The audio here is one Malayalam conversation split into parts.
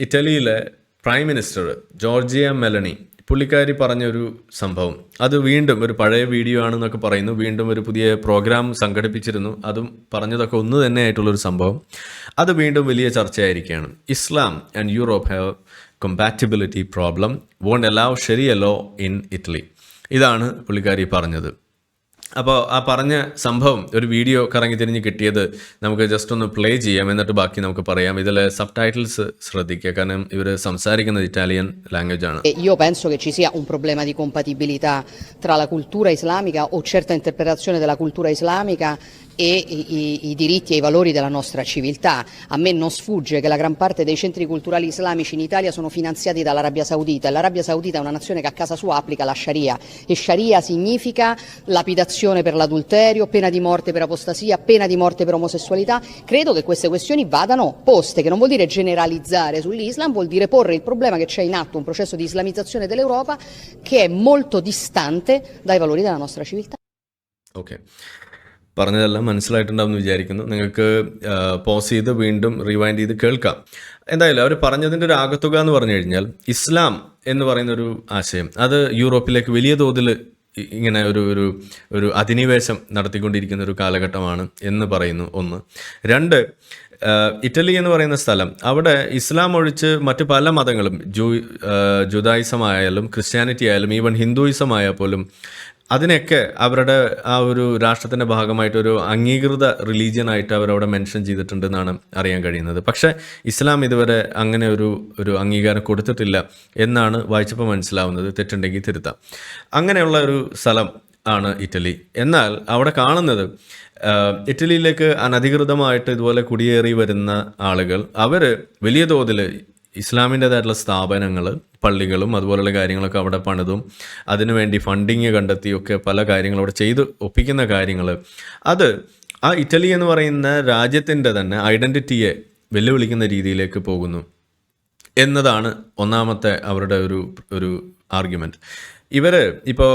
ഇറ്റലിയിലെ പ്രൈം മിനിസ്റ്റർ ജോർജിയ മെലണി പുള്ളിക്കാരി പറഞ്ഞൊരു സംഭവം. അത് വീണ്ടും ഒരു പഴയ വീഡിയോ ആണെന്നൊക്കെ പറയുന്നു. വീണ്ടും ഒരു പുതിയ പ്രോഗ്രാം സംഘടിപ്പിച്ചിരുന്നു. അതും പറഞ്ഞതൊക്കെ ഒന്ന് തന്നെ ആയിട്ടുള്ളൊരു സംഭവം. അത് വീണ്ടും വലിയ ചർച്ചയായിരിക്കുകയാണ്. Islam and Europe have compatibility problem won't allow sharia law in Italy. ഇതാണ് പുള്ളിക്കാരി പറഞ്ഞത്. അപ്പോൾ ആ പറഞ്ഞ സംഭവം ഒരു വീഡിയോ കറങ്ങി തിരിഞ്ഞ് കിട്ടിയത് നമുക്ക് ജസ്റ്റ് ഒന്ന് പ്ലേ ചെയ്യാം. എന്നിട്ട് ബാക്കി നമുക്ക് പറയാം. ഇതിലെ സബ് ടൈറ്റിൽസ് ശ്രദ്ധിക്കുക. കാരണം ഇവർ സംസാരിക്കുന്നത് ഇറ്റാലിയൻ ലാംഗ്വേജ് ആണ്. Io penso che ci sia un problema di compatibilità tra la cultura islamica o certa interpretazione della cultura islamica e i, i, diritti e i valori della nostra civiltà. A me non sfugge che la gran parte dei centri culturali islamici in Italia sono finanziati dall'Arabia Saudita e l'Arabia Saudita è una nazione che a casa sua applica la Sharia e Sharia significa lapidazione per l'adulterio, pena di morte per apostasia, pena di morte per omosessualità. Credo che queste questioni vadano poste, che non vuol dire generalizzare sull'Islam, vuol dire porre il problema che c'è in atto un processo di islamizzazione dell'Europa che è molto distante dai valori della nostra civiltà. Okay. പറഞ്ഞതെല്ലാം മനസ്സിലായിട്ടുണ്ടാവും വിചാരിക്കുന്നു. നിങ്ങൾക്ക് പോസ് ചെയ്ത് വീണ്ടും റിവൈൻഡ് ചെയ്ത് കേൾക്കാം. എന്തായാലും അവർ പറഞ്ഞതിന്റെ ഒരു ആകത്തുക എന്ന് പറഞ്ഞു കഴിഞ്ഞാൽ ഇസ്ലാം എന്ന് പറയുന്ന ഒരു ആശയം അത് യൂറോപ്പിലേക്ക് വലിയ തോതിൽ ഇങ്ങനെ ഒരു ഒരു ഒരു അധിനിവേശം നടത്തിക്കൊണ്ടിരിക്കുന്ന ഒരു കാലഘട്ടമാണ് എന്ന് പറയുന്നു ഒന്ന്. രണ്ട് ഇറ്റലി എന്ന് പറയുന്ന സ്ഥലം അവിടെ ഇസ്ലാം ഒഴിച്ച് മറ്റ് പല മതങ്ങളും ജൂ ജുദായിസമായാലും ക്രിസ്ത്യാനിറ്റി ആയാലും ഈവൻ ഹിന്ദുയിസം ആയാൽ പോലും അതിനെയൊക്കെ അവരുടെ ആ ഒരു രാഷ്ട്രത്തിന്റെ ഭാഗമായിട്ട് ഒരു അംഗീകൃത റിലീജിയനായിട്ട് അവരവിടെ മെൻഷൻ ചെയ്തിട്ടുണ്ടെന്നാണ് അറിയാൻ കഴിയുന്നത്. പക്ഷേ ഇസ്ലാം ഇതുവരെ അങ്ങനെ ഒരു ഒരു അംഗീകാരം കൊടുത്തിട്ടില്ല എന്നാണ് വായിച്ചപ്പോൾ മനസ്സിലാവുന്നത്. തെറ്റുണ്ടെങ്കിൽ തിരുത്താം. അങ്ങനെയുള്ള ഒരു സ്ഥലം ആണ് ഇറ്റലി. എന്നാൽ അവിടെ കാണുന്നത് ഇറ്റലിയിലേക്ക് അനധികൃതമായിട്ട് ഇതുപോലെ കുടിയേറി വരുന്ന ആളുകൾ അവർ വലിയ തോതിൽ ഇസ്ലാമിന്റെതായിട്ടുള്ള സ്ഥാപനങ്ങൾ പള്ളികളും അതുപോലെയുള്ള കാര്യങ്ങളൊക്കെ അവിടെ പണിതും അതിനുവേണ്ടി ഫണ്ടിങ് കണ്ടെത്തിയൊക്കെ പല കാര്യങ്ങളും അവിടെ ചെയ്ത് ഒപ്പിക്കുന്ന കാര്യങ്ങൾ അത് ആ ഇറ്റലി എന്ന് പറയുന്ന രാജ്യത്തിന്റെ തന്നെ ഐഡന്റിറ്റിയെ വെല്ലുവിളിക്കുന്ന രീതിയിലേക്ക് പോകുന്നു. എന്നതാണ് ഒന്നാമത്തെ അവരുടെ ഒരു ഒരു ആർഗ്യുമെന്റ് ഇവർ ഇപ്പോൾ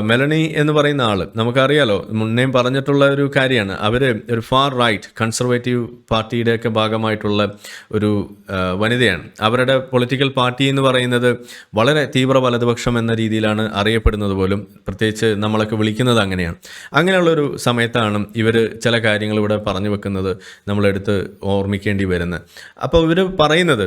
മെലണി എന്ന് പറയുന്ന ആൾ നമുക്കറിയാലോ മുന്നേയും പറഞ്ഞിട്ടുള്ള ഒരു കാര്യമാണ്. അവർ ഒരു ഫാർ റൈറ്റ് കൺസർവേറ്റീവ് പാർട്ടിയുടെയൊക്കെ ഭാഗമായിട്ടുള്ള ഒരു വനിതയാണ്. അവരുടെ പൊളിറ്റിക്കൽ പാർട്ടി എന്ന് പറയുന്നത് വളരെ തീവ്ര വലതുപക്ഷം എന്ന രീതിയിലാണ് അറിയപ്പെടുന്നത് പോലും. പ്രത്യേകിച്ച് നമ്മളൊക്കെ വിളിക്കുന്നത് അങ്ങനെയാണ്. അങ്ങനെയുള്ളൊരു സമയത്താണ് ഇവർ ചില കാര്യങ്ങൾ ഇവിടെ പറഞ്ഞു വെക്കുന്നത് നമ്മളെടുത്ത് ഓർമ്മിക്കേണ്ടി വരുന്നത്. അപ്പോൾ ഇവർ പറയുന്നത്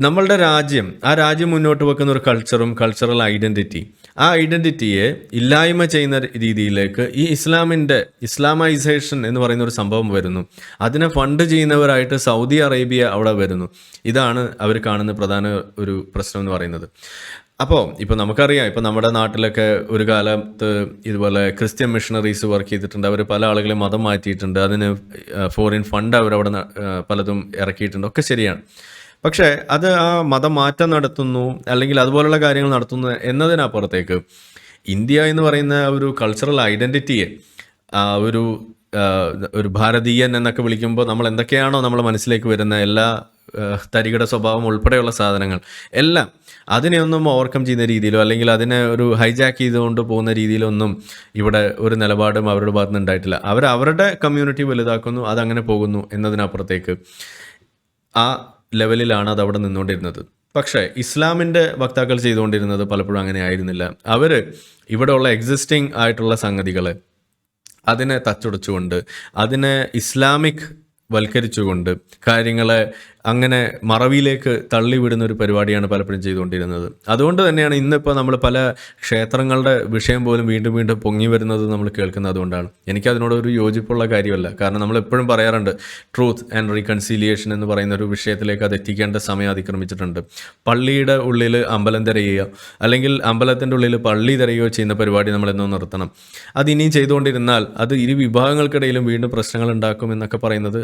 നമ്മളുടെ രാജ്യം ആ രാജ്യം മുന്നോട്ട് വെക്കുന്ന ഒരു കൾച്ചറും കൾച്ചറൽ ഐഡന്റിറ്റി ആ ഐഡന്റിറ്റിയെ ഇല്ലായ്മ ചെയ്യുന്ന രീതിയിലേക്ക് ഈ ഇസ്ലാമിന്റെ ഇസ്ലാമൈസേഷൻ എന്ന് പറയുന്ന ഒരു സംഭവം വരുന്നു. അതിനെ ഫണ്ട് ചെയ്യുന്നവരായിട്ട് സൗദി അറേബ്യ അവിടെ വരുന്നു. ഇതാണ് അവർ കാണുന്ന പ്രധാന ഒരു പ്രശ്നം എന്ന് പറയുന്നത്. അപ്പോൾ ഇപ്പോൾ നമുക്കറിയാം ഇപ്പോൾ നമ്മുടെ നാട്ടിലൊക്കെ ഒരു കാലത്ത് ഇതുപോലെ ക്രിസ്ത്യൻ മിഷണറീസ് വർക്ക് ചെയ്തിട്ടുണ്ട്. അവർ പല ആളുകളെ മതം മാറ്റിയിട്ടുണ്ട്. അതിന് ഫോറിൻ ഫണ്ട് അവരവിടെ പലതും ഇറക്കിയിട്ടുണ്ട്. ഒക്കെ ശരിയാണ്. പക്ഷേ അത് ആ മതം മാറ്റം നടത്തുന്നു അല്ലെങ്കിൽ അതുപോലുള്ള കാര്യങ്ങൾ നടത്തുന്നു എന്നതിനപ്പുറത്തേക്ക് ഇന്ത്യ എന്ന് പറയുന്ന ഒരു കൾച്ചറൽ ഐഡന്റിറ്റിയെ ഒരു ഒരു ഭാരതീയൻ എന്നൊക്കെ വിളിക്കുമ്പോൾ നമ്മൾ എന്തൊക്കെയാണോ നമ്മൾ മനസ്സിലേക്ക് വരുന്ന എല്ലാ തരികിട സ്വഭാവം ഉൾപ്പെടെയുള്ള സാധനങ്ങൾ എല്ലാം അതിനെ ഒന്നും ഓവർകം ചെയ്യുന്ന രീതിയിലോ അല്ലെങ്കിൽ അതിനെ ഒരു ഹൈജാക്ക് ചെയ്തുകൊണ്ട് പോകുന്ന രീതിയിലൊന്നും ഇവിടെ ഒരു നിലപാടും അവരുടെ ഭാഗത്ത് ഉണ്ടായിട്ടില്ല. അവർ അവരുടെ കമ്മ്യൂണിറ്റി വലുതാക്കുന്നു അതങ്ങനെ പോകുന്നു എന്നതിനപ്പുറത്തേക്ക് ആ ലെവലിലാണ് അത് അവിടെ നിന്നുകൊണ്ടിരുന്നത്. പക്ഷേ ഇസ്ലാമിന്റെ വക്താക്കൾ ചെയ്തുകൊണ്ടിരുന്നത് പലപ്പോഴും അങ്ങനെ ആയിരുന്നില്ല. അവർ ഇവിടെയുള്ള എക്സിസ്റ്റിംഗ് ആയിട്ടുള്ള സംഗതികൾ അതിനെ തച്ചുടച്ചുകൊണ്ട് അതിനെ ഇസ്ലാമിക് വൽക്കരിച്ചുകൊണ്ട് കാര്യങ്ങളെ അങ്ങനെ മറവിയിലേക്ക് തള്ളിവിടുന്ന ഒരു പരിപാടിയാണ് പലപ്പോഴും ചെയ്തുകൊണ്ടിരുന്നത്. അതുകൊണ്ട് തന്നെയാണ് ഇന്നിപ്പോൾ നമ്മൾ പല ക്ഷേത്രങ്ങളുടെ വിഷയം പോലും വീണ്ടും വീണ്ടും പൊങ്ങി വരുന്നത് നമ്മൾ കേൾക്കുന്നത് അതുകൊണ്ടാണ് എനിക്കതിനോട് ഒരു യോജിപ്പുള്ള കാര്യമല്ല. കാരണം നമ്മൾ എപ്പോഴും പറയാറുണ്ട് ട്രൂത്ത് ആൻഡ് റീകൺസിലിയേഷൻ എന്ന് പറയുന്ന ഒരു വിഷയത്തിലേക്ക് അത് എത്തിക്കേണ്ട സമയം അതിക്രമിച്ചിട്ടുണ്ട്. പള്ളിയുടെ ഉള്ളിൽ അമ്പലം തിരയുകയോ അല്ലെങ്കിൽ അമ്പലത്തിന്റെ ഉള്ളിൽ പള്ളി തിരയുകയോ ചെയ്യുന്ന പരിപാടി നമ്മൾ എന്നോ നിർത്തണം. അത് ഇനിയും ചെയ്തുകൊണ്ടിരുന്നാൽ അത് ഇരു വിഭാഗങ്ങൾക്കിടയിലും വീണ്ടും പ്രശ്നങ്ങൾ ഉണ്ടാക്കും എന്നൊക്കെ പറയുന്നത്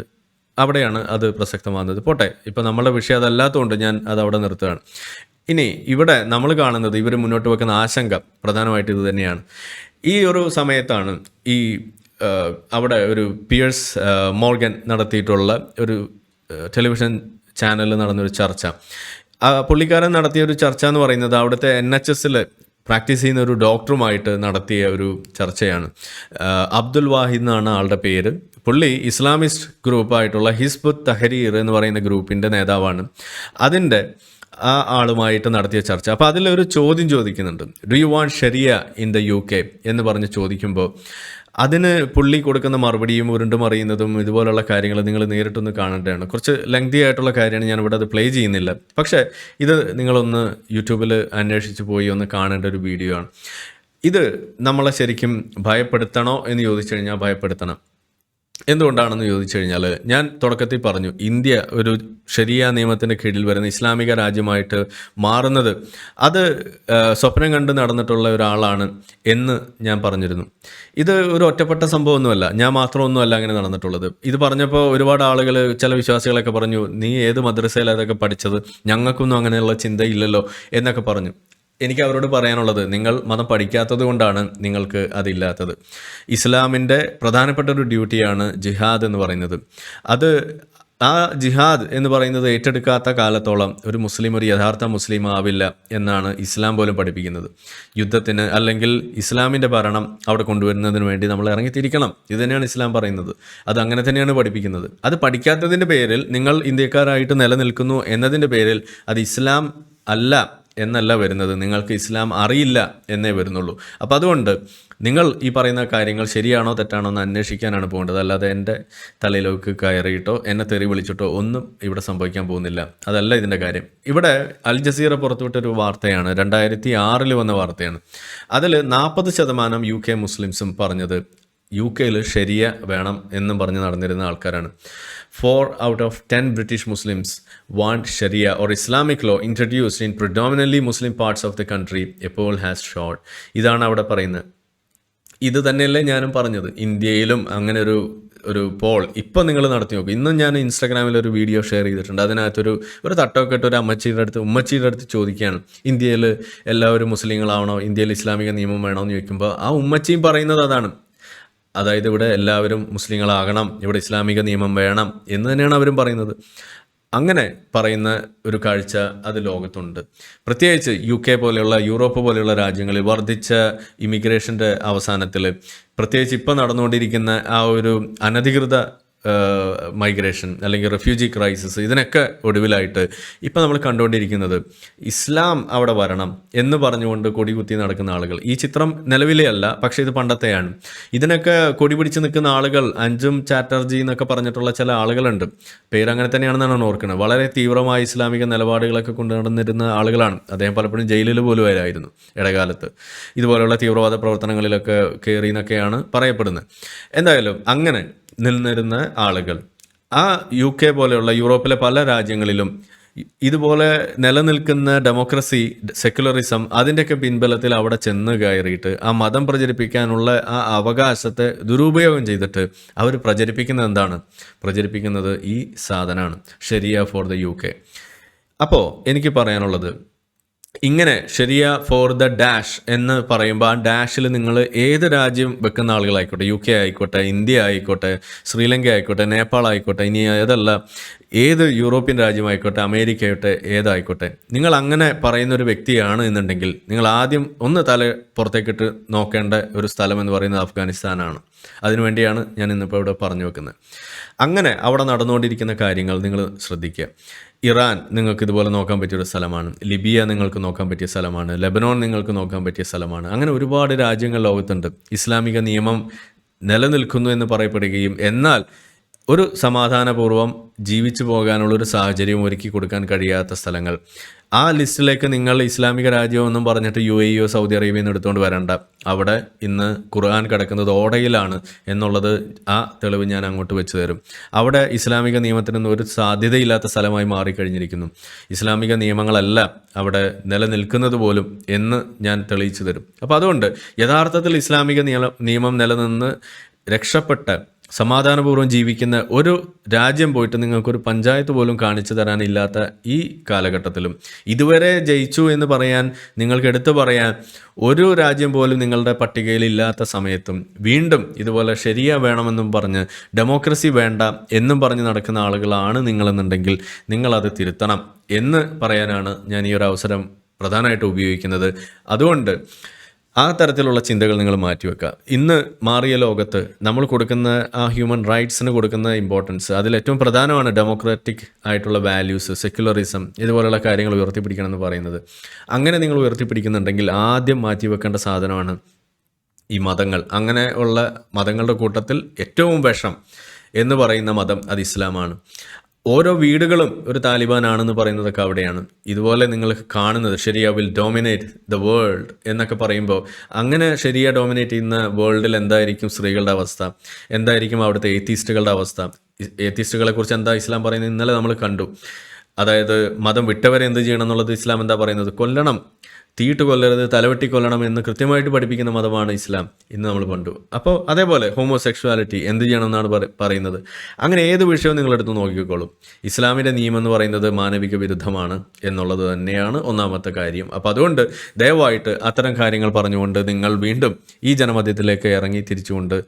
അവിടെയാണ് അത് പ്രസക്തമാകുന്നത്. പോട്ടെ ഇപ്പം നമ്മളുടെ വിഷയം അതല്ലാത്തതുകൊണ്ട് ഞാൻ അത് അവിടെ നിർത്തുകയാണ്. ഇനി ഇവിടെ നമ്മൾ കാണുന്നത് ഇവർ മുന്നോട്ട് വെക്കുന്ന ആശങ്ക പ്രധാനമായിട്ട് ഇത് തന്നെയാണ്. ഈ ഒരു സമയത്താണ് ഈ അവിടെ ഒരു പിയേഴ്സ് മോർഗൻ നടത്തിയിട്ടുള്ള ഒരു ടെലിവിഷൻ ചാനലിൽ നടന്നൊരു ചർച്ച. പുള്ളിക്കാരൻ നടത്തിയ ഒരു ചർച്ച എന്ന് പറയുന്നത് അവിടുത്തെ എൻ എച്ച് എസിൽ പ്രാക്ടീസ് ചെയ്യുന്ന ഒരു ഡോക്ടറുമായിട്ട് നടത്തിയ ഒരു ചർച്ചയാണ്. അബ്ദുൽ വാഹിദ് എന്നാണ് ആളുടെ പേര്. പുള്ളി ഇസ്ലാമിസ്റ്റ് ഗ്രൂപ്പായിട്ടുള്ള ഹിസ്ബുത്ത് തഹരീർ എന്ന് പറയുന്ന ഗ്രൂപ്പിന്റെ നേതാവാണ്. അതിന്റെ ആ ആളുമായിട്ട് നടത്തിയ ചർച്ച. അപ്പോൾ അതിലൊരു ചോദ്യം ചോദിക്കുന്നുണ്ട്. Do you want sharia in the U K എന്ന് പറഞ്ഞ് ചോദിക്കുമ്പോൾ അതിന് പുള്ളി കൊടുക്കുന്ന മറുപടിയും ഉരുണ്ടും അറിയുന്നതും ഇതുപോലുള്ള കാര്യങ്ങൾ നിങ്ങൾ നേരിട്ടൊന്ന് കാണേണ്ടതാണ്. കുറച്ച് ലെങ്തി ആയിട്ടുള്ള കാര്യമാണ് ഞാൻ ഇവിടെ അത് പ്ലേ ചെയ്യുന്നില്ല. പക്ഷേ ഇത് നിങ്ങളൊന്ന് യൂട്യൂബിൽ അന്വേഷിച്ച് പോയി ഒന്ന് കാണേണ്ട ഒരു വീഡിയോ ആണ്. ഇത് നമ്മളെ ശരിക്കും ഭയപ്പെടുത്തണോ എന്ന് ചോദിച്ചു കഴിഞ്ഞാൽ ഭയപ്പെടുത്തണം. എന്തുകൊണ്ടാണെന്ന് ചോദിച്ചു കഴിഞ്ഞാൽ ഞാൻ തുടക്കത്തിൽ പറഞ്ഞു ഇന്ത്യ ഒരു ശരിയ നിയമത്തിന്റെ കീഴിൽ വരുന്ന ഇസ്ലാമിക രാജ്യമായിട്ട് മാറുന്നത് അത് സ്വപ്നം കണ്ട് നടന്നിട്ടുള്ള ഒരാളാണ് എന്ന് ഞാൻ പറഞ്ഞിരുന്നു. ഇത് ഒരു ഒറ്റപ്പെട്ട സംഭവമൊന്നുമല്ല ഞാൻ മാത്രമൊന്നുമല്ല അങ്ങനെ നടന്നിട്ടുള്ളത്. ഇത് പറഞ്ഞപ്പോൾ ഒരുപാട് ആളുകൾ ചില വിശ്വാസികളൊക്കെ പറഞ്ഞു നീ ഏത് മദ്രസയിലാണ് പഠിച്ചത്? ഞങ്ങൾക്കൊന്നും അങ്ങനെയുള്ള ചിന്തയില്ലല്ലോ എന്നൊക്കെ പറഞ്ഞു. എനിക്ക് അവരോട് പറയാനുള്ളത് നിങ്ങൾ മതം പഠിക്കാത്തത് കൊണ്ടാണ് നിങ്ങൾക്ക് അതില്ലാത്തത്. ഇസ്ലാമിന്റെ പ്രധാനപ്പെട്ട ഒരു ഡ്യൂട്ടിയാണ് ജിഹാദ് എന്ന് പറയുന്നത്. അത് ആ ജിഹാദ് എന്ന് പറയുന്നത് ഏറ്റെടുക്കാത്ത കാലത്തോളം ഒരു മുസ്ലിം ഒരു യഥാർത്ഥ മുസ്ലിം ആവില്ല എന്നാണ് ഇസ്ലാം പോലും പഠിപ്പിക്കുന്നത്. യുദ്ധത്തിന് അല്ലെങ്കിൽ ഇസ്ലാമിന്റെ ഭരണം അവിടെ കൊണ്ടുവരുന്നതിന് വേണ്ടി നമ്മൾ ഇറങ്ങിത്തിരിക്കണം. ഇത് തന്നെയാണ് ഇസ്ലാം പറയുന്നത്. അത് അങ്ങനെ തന്നെയാണ് പഠിപ്പിക്കുന്നത്. അത് പഠിക്കാത്തതിന്റെ പേരിൽ നിങ്ങൾ ഇന്ത്യക്കാരായിട്ട് നിലനിൽക്കുന്നു എന്നതിന്റെ പേരിൽ അത് ഇസ്ലാം അല്ല എന്നല്ല വരുന്നത്. നിങ്ങൾക്ക് ഇസ്ലാം അറിയില്ല എന്നേ വരുന്നുള്ളൂ. അപ്പോൾ അതുകൊണ്ട് നിങ്ങൾ ഈ പറയുന്ന കാര്യങ്ങൾ ശരിയാണോ തെറ്റാണോ എന്ന് അന്വേഷിക്കാനാണ് പോകേണ്ടത്. അല്ലാതെ എന്റെ തലയിലേക്ക് കയറിയിട്ടോ എന്നെ തെറി വിളിച്ചിട്ടോ ഒന്നും ഇവിടെ സംഭവിക്കാൻ പോകുന്നില്ല. അതല്ല ഇതിന്റെ കാര്യം. ഇവിടെ അൽ ജസീറ പുറത്തുവിട്ടൊരു വാർത്തയാണ് രണ്ടായിരത്തി ആറിൽ വന്ന വാർത്തയാണ്. അതിൽ നാൽപ്പത് ശതമാനം യു കെ മുസ്ലിംസും പറഞ്ഞത് യു കെയിൽ ശരിയ വേണം എന്നും പറഞ്ഞ് നടന്നിരുന്ന ആൾക്കാരാണ്. Four out of ten British Muslims want sharia or Islamic law introduced in predominantly Muslim parts of the country എപ്പോൾ ഹാസ് ഷോട്ട് ഇതാണ് അവിടെ പറയുന്നത്. ഇത് തന്നെയല്ലേ ഞാനും പറഞ്ഞത്. ഇന്ത്യയിലും അങ്ങനെ ഒരു ഒരു പോൾ ഇപ്പം നിങ്ങൾ നടത്തി നോക്കും. ഇന്നും ഞാൻ ഇൻസ്റ്റാഗ്രാമിൽ ഒരു വീഡിയോ ഷെയർ ചെയ്തിട്ടുണ്ട്. അതിനകത്തൊരു ഒരു തട്ടമൊക്കെ ഇട്ട് ഒരു അമ്മച്ചിയുടെ അടുത്ത് ഉമ്മച്ചിയുടെ അടുത്ത് ചോദിക്കുകയാണ്. ഇന്ത്യയിൽ എല്ലാവരും മുസ്ലിങ്ങളാവണോ ഇന്ത്യയിൽ ഇസ്ലാമിക നിയമം വേണോ എന്ന് ചോദിക്കുമ്പോൾ ആ ഉമ്മച്ചിയും പറയുന്നത് അതാണ്. അതായത് ഇവിടെ എല്ലാവരും മുസ്ലിങ്ങളാകണം ഇവിടെ ഇസ്ലാമിക നിയമം വേണം എന്ന് തന്നെയാണ് അവരും പറയുന്നത്. അങ്ങനെ പറയുന്ന ഒരു കാഴ്ച അത് ലോകത്തുണ്ട്. പ്രത്യേകിച്ച് യു കെ പോലെയുള്ള യൂറോപ്പ് പോലെയുള്ള രാജ്യങ്ങളിൽ വർദ്ധിച്ച ഇമിഗ്രേഷന്റെ അവസാനത്തിൽ പ്രത്യേകിച്ച് ഇപ്പോൾ നടന്നുകൊണ്ടിരിക്കുന്ന ആ ഒരു അനധികൃത മൈഗ്രേഷൻ അല്ലെങ്കിൽ റെഫ്യൂജി ക്രൈസിസ് ഇതിനൊക്കെ ഒടുവിലായിട്ട് ഇപ്പം നമ്മൾ കണ്ടുകൊണ്ടിരിക്കുന്നത് ഇസ്ലാം അവിടെ വരണം എന്ന് പറഞ്ഞുകൊണ്ട് കൊടി കുത്തി നടക്കുന്ന ആളുകൾ. ഈ ചിത്രം നിലവിലെ അല്ല പക്ഷേ ഇത് പണ്ടത്തെയാണ്. ഇതിനൊക്കെ കൊടി പിടിച്ച് നിൽക്കുന്ന ആളുകൾ അഞ്ചും ചാറ്റർജി എന്നൊക്കെ പറഞ്ഞിട്ടുള്ള ചില ആളുകളുണ്ട്. പേര് അങ്ങനെ തന്നെയാണെന്നാണ് ഓർക്കുന്നത്. വളരെ തീവ്രമായ ഇസ്ലാമിക നിലപാടുകളൊക്കെ കൊണ്ടു നടന്നിരുന്ന ആളുകളാണ്. അദ്ദേഹം പലപ്പോഴും ജയിലിൽ പോലും ആയിരുന്നു ഇടകാലത്ത്. ഇതുപോലെയുള്ള തീവ്രവാദ പ്രവർത്തനങ്ങളിലൊക്കെ കയറി എന്നൊക്കെയാണ് പറയപ്പെടുന്നത്. എന്തായാലും അങ്ങനെ നിന്നിരുന്ന ആളുകൾ. ആ യു കെ പോലെയുള്ള യൂറോപ്പിലെ പല രാജ്യങ്ങളിലും ഇതുപോലെ നിലനിൽക്കുന്ന ഡെമോക്രസി സെക്യുലറിസം അതിന്റെയൊക്കെ പിൻബലത്തിൽ അവിടെ ചെന്ന് കയറിയിട്ട് ആ മതം പ്രചരിപ്പിക്കാനുള്ള ആ അവകാശത്തെ ദുരുപയോഗം ചെയ്തിട്ട് അവർ പ്രചരിപ്പിക്കുന്നത് എന്താണ്? പ്രചരിപ്പിക്കുന്നത് ഈ സാധനമാണ് sharia for the U K അപ്പോൾ എനിക്ക് പറയാനുള്ളത് ഇങ്ങനെ ശരിയ ഫോർ ദ ഡാഷ് എന്ന് പറയുമ്പോൾ ആ ഡാഷിൽ നിങ്ങൾ ഏത് രാജ്യം വെക്കുന്ന ആളുകളായിക്കോട്ടെ യു കെ ആയിക്കോട്ടെ ഇന്ത്യ ആയിക്കോട്ടെ ശ്രീലങ്ക ആയിക്കോട്ടെ നേപ്പാൾ ആയിക്കോട്ടെ ഇനി ഏതല്ല ഏത് യൂറോപ്യൻ രാജ്യമായിക്കോട്ടെ അമേരിക്ക ആയിട്ടെ ഏതായിക്കോട്ടെ നിങ്ങൾ അങ്ങനെ പറയുന്ന ഒരു വ്യക്തിയാണ് എന്നുണ്ടെങ്കിൽ നിങ്ങൾ ആദ്യം ഒന്ന് തല പുറത്തേക്കിട്ട് നോക്കേണ്ട ഒരു സ്ഥലം എന്ന് പറയുന്നത് അഫ്ഗാനിസ്ഥാനാണ്. അതിനുവേണ്ടിയാണ് ഞാൻ ഇന്നിപ്പോൾ ഇവിടെ പറഞ്ഞു വെക്കുന്നത്. അങ്ങനെ അവിടെ നടന്നുകൊണ്ടിരിക്കുന്ന കാര്യങ്ങൾ നിങ്ങൾ ശ്രദ്ധിക്കുക. ഇറാൻ നിങ്ങൾക്ക് ഇതുപോലെ നോക്കാൻ പറ്റിയ ഒരു സ്ഥലമാണ്. ലിബിയ നിങ്ങൾക്ക് നോക്കാൻ പറ്റിയ സ്ഥലമാണ്. ലെബനോൺ നിങ്ങൾക്ക് നോക്കാൻ പറ്റിയ സ്ഥലമാണ്. അങ്ങനെ ഒരുപാട് രാജ്യങ്ങൾ ലോകത്തുണ്ട്. ഇസ്ലാമിക നിയമം നിലനിൽക്കുന്നു എന്ന് പറയപ്പെടുകയും എന്നാൽ ഒരു സമാധാനപൂർവം ജീവിച്ചു പോകാനുള്ള ഒരു സാഹചര്യം ഒരുക്കി കൊടുക്കാൻ കഴിയാത്ത സ്ഥലങ്ങൾ. ആ ലിസ്റ്റിലേക്ക് നിങ്ങൾ ഇസ്ലാമിക രാജ്യമെന്നും പറഞ്ഞിട്ട് യു എ യോ സൗദി അറേബ്യ എന്ന് എടുത്തുകൊണ്ട് വരണ്ട. അവിടെ ഇന്ന് ഖുർആൻ കിടക്കുന്നത് ഓടയിലാണ് എന്നുള്ളത് ആ തെളിവ് ഞാൻ അങ്ങോട്ട് വെച്ച് തരും. അവിടെ ഇസ്ലാമിക നിയമത്തിനൊന്നും ഒരു സാധ്യതയില്ലാത്ത സ്ഥലമായി മാറിക്കഴിഞ്ഞിരിക്കുന്നു. ഇസ്ലാമിക നിയമങ്ങളല്ല അവിടെ നിലനിൽക്കുന്നത് പോലും എന്ന് ഞാൻ തെളിയിച്ചു തരും. അപ്പോൾ അതുകൊണ്ട് യഥാർത്ഥത്തിൽ ഇസ്ലാമിക നിയമം നിലനിന്ന് രക്ഷപ്പെട്ട സമാധാനപൂർവം ജീവിക്കുന്ന ഒരു രാജ്യം പോയിട്ട് നിങ്ങൾക്കൊരു പഞ്ചായത്ത് പോലും കാണിച്ചു തരാനില്ലാത്ത ഈ കാലഘട്ടത്തിലും. ഇതുവരെ ജയിച്ചു എന്ന് പറയാൻ നിങ്ങൾക്ക് എടുത്തു പറയാൻ ഒരു രാജ്യം പോലും നിങ്ങളുടെ പട്ടികയിൽ ഇല്ലാത്ത സമയത്തും വീണ്ടും ഇതുപോലെ ശരിയ വേണമെന്നും പറഞ്ഞ് ഡെമോക്രസി വേണ്ട എന്നും പറഞ്ഞ് നടക്കുന്ന ആളുകളാണ് നിങ്ങളെന്നുണ്ടെങ്കിൽ നിങ്ങളത് തിരുത്തണം എന്ന് പറയാനാണ് ഞാൻ ഈ ഒരു അവസരം പ്രധാനമായിട്ട് ഉപയോഗിക്കുന്നത്. അതുകൊണ്ട് ആ തരത്തിലുള്ള ചിന്തകൾ നിങ്ങൾ മാറ്റിവെക്കുക. ഇന്ന് മാറിയ ലോകത്ത് നമ്മൾ കൊടുക്കുന്ന ആ ഹ്യൂമൻ റൈറ്റ്സിന് കൊടുക്കുന്ന ഇമ്പോർട്ടൻസ് അതിൽ ഏറ്റവും പ്രധാനമാണ് ഡെമോക്രാറ്റിക് ആയിട്ടുള്ള വാല്യൂസ് സെക്യുലറിസം ഇതുപോലെയുള്ള കാര്യങ്ങൾ ഉയർത്തിപ്പിടിക്കണം എന്ന് പറയുന്നത്. അങ്ങനെ നിങ്ങൾ ഉയർത്തിപ്പിടിക്കുന്നുണ്ടെങ്കിൽ ആദ്യം മാറ്റിവെക്കേണ്ട സാധനമാണ് ഈ മതങ്ങൾ. അങ്ങനെ ഉള്ള മതങ്ങളുടെ കൂട്ടത്തിൽ ഏറ്റവും വിഷം എന്ന് പറയുന്ന മതം അത് ഇസ്ലാമാണ്. ഓരോ വീടുകളും ഒരു താലിബാൻ ആണെന്ന് പറയുന്നതൊക്കെ അവിടെയാണ്. ഇതുപോലെ നിങ്ങൾ കാണുന്നത് ശരിയ വിൽ ഡോമിനേറ്റ് ദ വേൾഡ് എന്നൊക്കെ പറയുമ്പോൾ അങ്ങനെ ശരിയ ഡോമിനേറ്റ് ചെയ്യുന്ന വേൾഡിൽ എന്തായിരിക്കും സ്ത്രീകളുടെ അവസ്ഥ? എന്തായിരിക്കും അവിടുത്തെ ഏത്തീസ്റ്റുകളുടെ അവസ്ഥ? ഏത്തീസ്റ്റുകളെ കുറിച്ച് എന്താ ഇസ്ലാം പറയുന്നത്? ഇന്നലെ നമ്മൾ കണ്ടു. അതായത് മതം വിട്ടവരെ എന്ത് ചെയ്യണം എന്നുള്ളത് ഇസ്ലാം എന്താ പറയുന്നത്? കൊല്ലണം. തീയിട്ട് കൊല്ലരുത് തലവെട്ടി കൊല്ലണം എന്ന് കൃത്യമായിട്ട് പഠിപ്പിക്കുന്ന മതമാണ് ഇസ്ലാം ഇന്ന് നമ്മൾ കണ്ടു അപ്പോൾ അതേപോലെ ഹോമോസെക്ഷുവാലിറ്റി എന്ത് ചെയ്യണം എന്നാണ് പറയുന്നത്. അങ്ങനെ ഏത് വിഷയവും നിങ്ങളെടുത്ത് നോക്കിക്കോളും. ഇസ്ലാമിന്റെ നിയമം എന്ന് പറയുന്നത് മാനവിക വിരുദ്ധമാണ് എന്നുള്ളത് തന്നെയാണ് ഒന്നാമത്തെ കാര്യം. അപ്പോൾ അതുകൊണ്ട് ദയവായിട്ട് അത്തരം കാര്യങ്ങൾ പറഞ്ഞുകൊണ്ട് നിങ്ങൾ വീണ്ടും ഈ ജനമധ്യത്തിലേക്ക് ഇറങ്ങി തിരിച്ചുകൊണ്ട്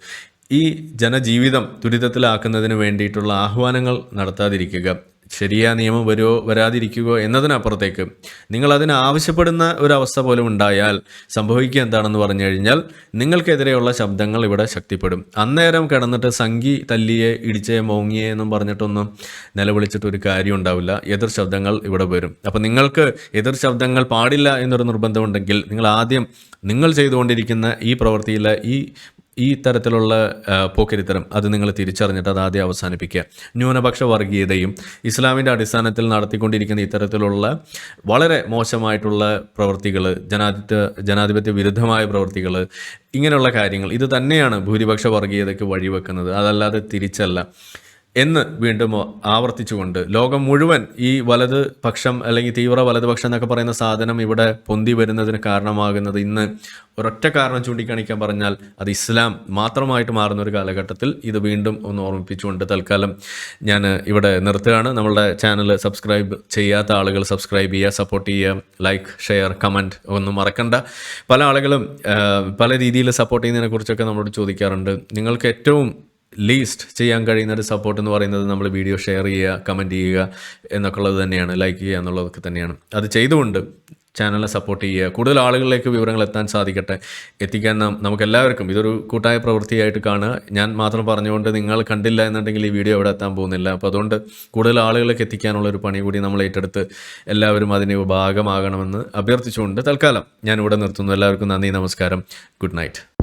ഈ ജനജീവിതം ദുരിതത്തിലാക്കുന്നതിന് വേണ്ടിയിട്ടുള്ള ആഹ്വാനങ്ങൾ നടത്താതിരിക്കുക. ശരിയായ നിയമം വരുമോ വരാതിരിക്കുകയോ എന്നതിനപ്പുറത്തേക്ക് നിങ്ങൾ അതിന് ആവശ്യപ്പെടുന്ന ഒരവസ്ഥ പോലും ഉണ്ടായാൽ സംഭവിക്കുക എന്താണെന്ന് പറഞ്ഞു കഴിഞ്ഞാൽ നിങ്ങൾക്കെതിരെയുള്ള ശബ്ദങ്ങൾ ഇവിടെ ശക്തിപ്പെടും. അന്നേരം കിടന്നിട്ട് സംഗി തല്ലിയെ ഇടിച്ചേ മോങ്ങിയേ എന്നും പറഞ്ഞിട്ടൊന്നും നിലവിളിച്ചിട്ട് ഒരു കാര്യം ഉണ്ടാവില്ല. എതിർ ശബ്ദങ്ങൾ ഇവിടെ വരും. അപ്പം നിങ്ങൾക്ക് എതിർ ശബ്ദങ്ങൾ പാടില്ല എന്നൊരു നിർബന്ധമുണ്ടെങ്കിൽ നിങ്ങൾ ആദ്യം നിങ്ങൾ ചെയ്തുകൊണ്ടിരിക്കുന്ന ഈ പ്രവൃത്തിയിലെ ഈ ഈ തരത്തിലുള്ള പോക്കരിത്തരം അത് നിങ്ങൾ തിരിച്ചറിഞ്ഞിട്ട് അത് ആദ്യം അവസാനിപ്പിക്കുക. ന്യൂനപക്ഷ വർഗീയതയും ഇസ്ലാമിന്റെ അടിസ്ഥാനത്തിൽ നടത്തിക്കൊണ്ടിരിക്കുന്ന ഇത്തരത്തിലുള്ള വളരെ മോശമായിട്ടുള്ള പ്രവൃത്തികൾ ജനാധിപത്യ ജനാധിപത്യ വിരുദ്ധമായ പ്രവൃത്തികൾ ഇങ്ങനെയുള്ള കാര്യങ്ങൾ ഇത് തന്നെയാണ് ഭൂരിപക്ഷ വർഗീയതയ്ക്ക് വഴിവെക്കുന്നത്. അതല്ലാതെ തിരിച്ചല്ല. എന്ന് വീണ്ടും ആവർത്തിച്ചുകൊണ്ട് ലോകം മുഴുവൻ ഈ വലത് പക്ഷം അല്ലെങ്കിൽ തീവ്ര വലതുപക്ഷം എന്നൊക്കെ പറയുന്ന സാധനം ഇവിടെ പൊന്തി വരുന്നതിന് കാരണമാകുന്നത് ഇന്ന് ഒരൊറ്റ കാരണം ചൂണ്ടിക്കാണിക്കാൻ പറഞ്ഞാൽ അത് ഇസ്ലാം മാത്രമായിട്ട് മാറുന്ന ഒരു കാലഘട്ടത്തിൽ ഇത് വീണ്ടും ഒന്ന് ഓർമ്മിപ്പിച്ചുകൊണ്ട് തൽക്കാലം ഞാൻ ഇവിടെ നിർത്തുകയാണ്. നമ്മളുടെ ചാനൽ സബ്സ്ക്രൈബ് ചെയ്യാത്ത ആളുകൾ സബ്സ്ക്രൈബ് ചെയ്യുക സപ്പോർട്ട് ചെയ്യുക ലൈക്ക് ഷെയർ കമന്റ് ഒന്നും മറക്കണ്ട. പല ആളുകളും പല രീതിയിൽ സപ്പോർട്ട് ചെയ്യുന്നതിനെക്കുറിച്ചൊക്കെ നമ്മളോട് ചോദിക്കാറുണ്ട്. നിങ്ങൾക്ക് ഏറ്റവും ലീസ്റ്റ് ചെയ്യാൻ കഴിയുന്ന ഒരു സപ്പോർട്ട് എന്ന് പറയുന്നത് നമ്മൾ വീഡിയോ ഷെയർ ചെയ്യുക കമന്റ് ചെയ്യുക എന്നൊക്കെ ഉള്ളത് തന്നെയാണ്. ലൈക്ക് ചെയ്യുക എന്നുള്ളതൊക്കെ തന്നെയാണ്. അത് ചെയ്തുകൊണ്ട് ചാനലിനെ സപ്പോർട്ട് ചെയ്യുക. കൂടുതൽ ആളുകളിലേക്ക് വിവരങ്ങൾ എത്താൻ സാധിക്കട്ടെ. എത്തിക്കാൻ നാം നമുക്കെല്ലാവർക്കും ഇതൊരു കൂട്ടായ പ്രവൃത്തിയായിട്ട് കാണുക. ഞാൻ മാത്രം പറഞ്ഞുകൊണ്ട് നിങ്ങൾ കണ്ടില്ല എന്നുണ്ടെങ്കിൽ ഈ വീഡിയോ ഇവിടെ എത്താൻ പോകുന്നില്ല. അപ്പോൾ അതുകൊണ്ട് കൂടുതൽ ആളുകളിലേക്ക് എത്തിക്കാനുള്ള ഒരു പണി കൂടി നമ്മൾ ഏറ്റെടുത്ത് എല്ലാവരും അതിന് ഭാഗമാകണമെന്ന് അഭ്യർത്ഥിച്ചുകൊണ്ട് തൽക്കാലം ഞാൻ ഇവിടെ നിർത്തുന്നു. എല്ലാവർക്കും നന്ദി നമസ്കാരം. Good night